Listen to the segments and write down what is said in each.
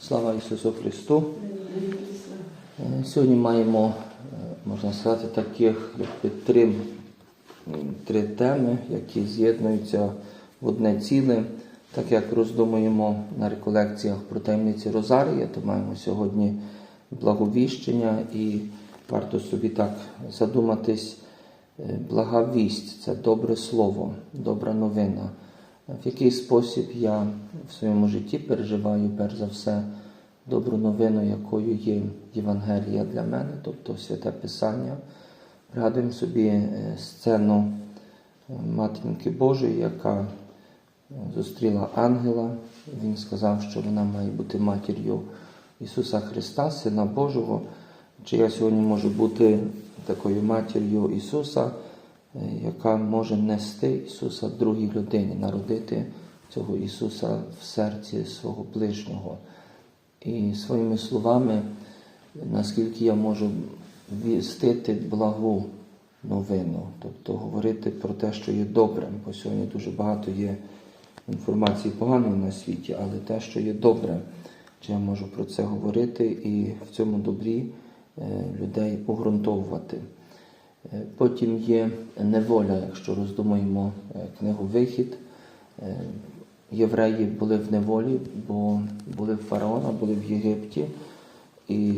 Слава Ісусу Христу! Е, Сьогодні маємо, е, можна сказати, таких якби, три, три теми, які з'єднуються в одне ціле. Так як роздумуємо на реколекціях про таємниці Розарія, то маємо сьогодні благовіщення і варто собі так задуматись. е, Блага вість це добре слово, добра новина. В який спосіб я в своєму житті переживаю перш за все добру новину, якою є Євангелія для мене, тобто святе Писання. Пригадуємо собі е, сцену е, Матінки Божої, яка е, зустріла ангела. Він сказав, що вона має бути матір'ю Ісуса Христа, Сина Божого. Чи я сьогодні можу бути такою матір'ю Ісуса, яка може нести Ісуса другій людині, народити цього Ісуса в серці свого ближнього. І своїми словами, наскільки я можу вістити благу новину, тобто говорити про те, що є добрим, бо сьогодні дуже багато є інформації поганої на світі, але те, що є добре, чи я можу про це говорити і в цьому добрі е, людей погрунтовувати. Е, Потім є неволя, якщо роздумуємо е, книгу Вихід. Е, Євреї були в неволі, бо були в фараона, були в Єгипті. І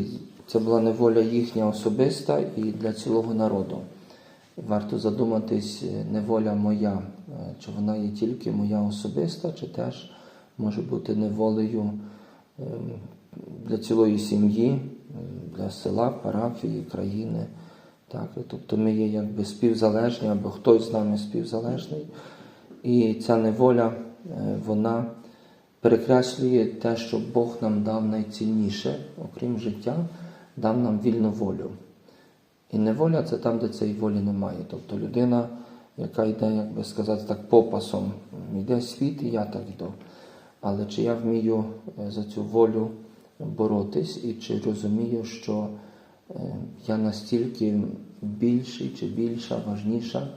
це була неволя їхня особиста і для цілого народу. Варто задуматись, неволя моя, чи вона є тільки моя особиста, чи теж може бути неволею е, для цілої сім'ї, е, для села, парафії, країни. Так? Тобто ми є якби співзалежні, або хтось з нами співзалежний. І ця неволя, е, вона перекреслює те, що Бог нам дав найцінніше, окрім життя, дав нам вільну волю. І неволя це там, де цієї волі немає. Тобто людина, яка йде, як би сказати, так попасом, йде світ, і я так йду. Але чи я вмію е, за цю волю боротись, і чи розумію, що я настільки більший чи більша, важніша,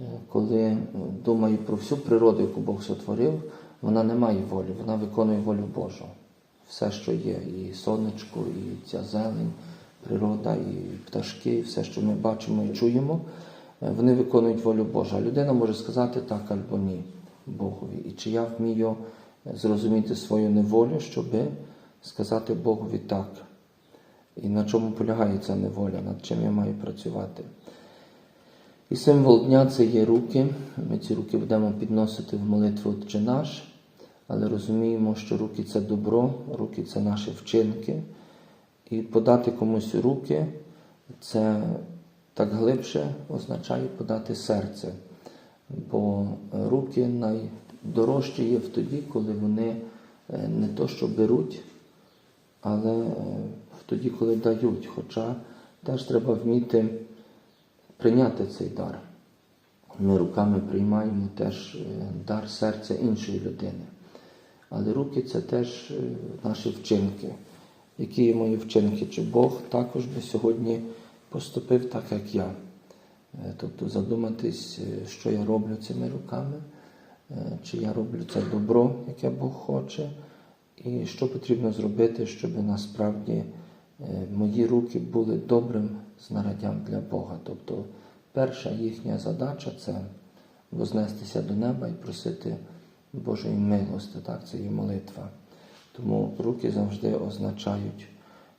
е, коли е, думаю про всю природу, яку Бог сотворив, вона не має волі, вона виконує волю Божу. Все, що є, і сонечко, і ця зелень, природа, і пташки, і все, що ми бачимо і чуємо, е, вони виконують волю Божу. А людина може сказати так або ні Богові. І чи я вмію е, зрозуміти свою неволю, щоби сказати Богові так. І на чому полягає ця неволя, над чим я маю працювати. І символ дня це є руки. Ми ці руки будемо підносити в молитву Отче наш, але розуміємо, що руки це добро, руки це наші вчинки. І подати комусь руки це так глибше означає подати серце. Бо руки найдорожчі є в тоді, коли вони е, не то, що беруть, але е, тоді, коли дають. Хоча теж треба вміти прийняти цей дар. Ми руками приймаємо теж е, дар серця іншої людини. Але руки це теж е, наші вчинки. Які є мої вчинки? Чи Бог також би сьогодні поступив так, як я? Тобто задуматись, що я роблю цими руками, чи я роблю це добро, яке Бог хоче, і що потрібно зробити, щоб насправді е, мої руки були добрим знаряддям для Бога. Тобто перша їхня задача це вознестися до неба і просити Божої милости. Так, це є молитва. Тому руки завжди означають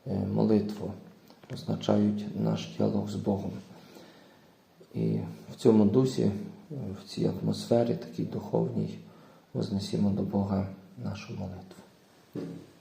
е, молитву, означають наш діалог з Богом. І в цьому дусі, в цій атмосфері, такій духовній, вознесімо до Бога нашу молитву. Mm-hmm.